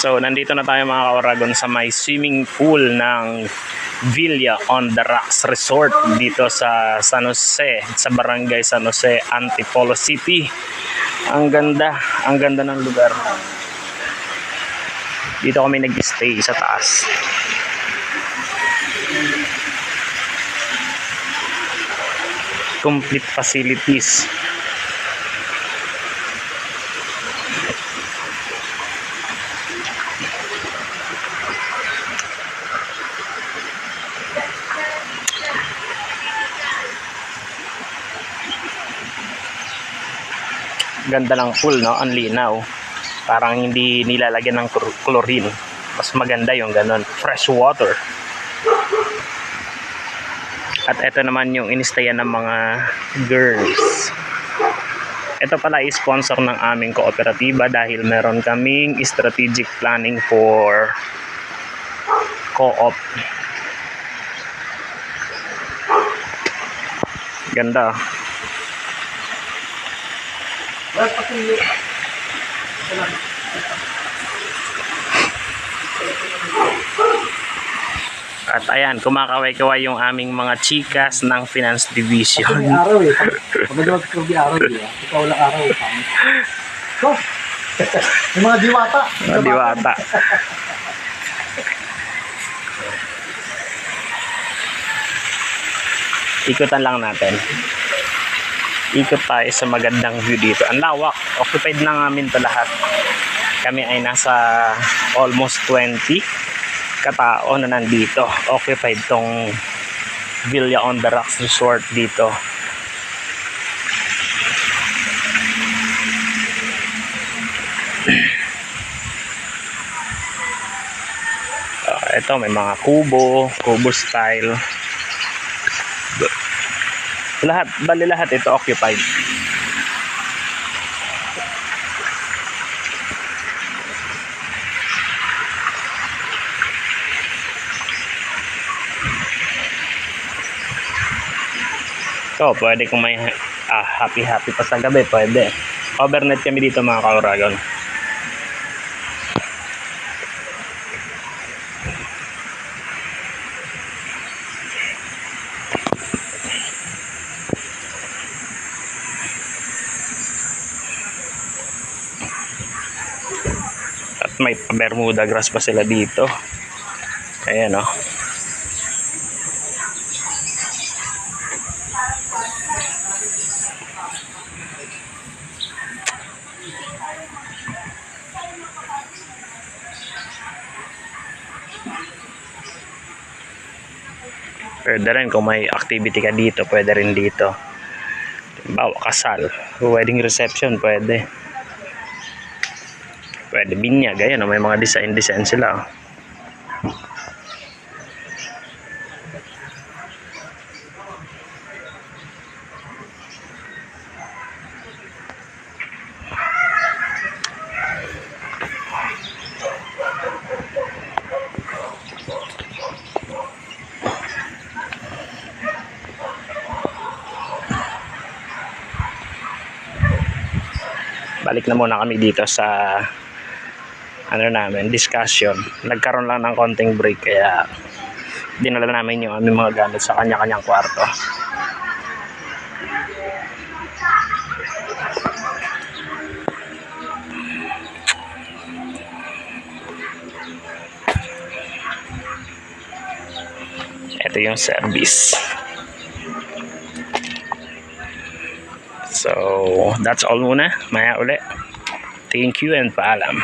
So, nandito na tayo mga kauragon sa may swimming pool ng Villa on the Rocks Resort dito sa San Jose, sa Barangay San Jose, Antipolo City. Ang ganda, ang ganda ng lugar. Dito kami nag-stay sa taas. Complete facilities. Ganda ng pool, no? Ang linaw. Parang hindi nilalagyan ng chlor- chlorine. Mas maganda yung ganun. Fresh water. At ito naman yung inistayan ng mga girls. Ito pala is sponsor ng aming kooperatiba dahil meron kaming strategic planning for co-op. Ganda. At ayan, kumakaway-kaway yung aming mga chikas ng Finance Division. May araw eh. Pag nagawag ko may araw eh. Ikaw lang araw. So, yung mga diwata. Mga diwata. Ikutan lang natin. Ikot tayo sa magandang view dito. Ang lawak. Occupied na namin to lahat. Kami ay nasa almost 20 katao na nandito. Occupied tong Villa on the Rocks Resort dito. Ah, ito may mga kubo, kubo style. Lahat, bali lahat ito occupied. So, pwede kung may ah, happy-happy pa sa gabi, pwede. Overnight kami dito mga kauragon. May Bermuda grass pa sila dito. Ayan oh. o. Pwede rin kung may activity ka dito, pwede rin dito. Bawa kasal, wedding reception, pwede. Pwede binyag, ayan, may mga design-design sila. oh. balik na muna kami dito sa ano namin, discussion. Nagkaroon lang ng konting break kaya dinala namin yung aming mga gamit sa kanya-kanyang kwarto. Ito yung service. So, that's all muna. Maya uli. Thank you and paalam.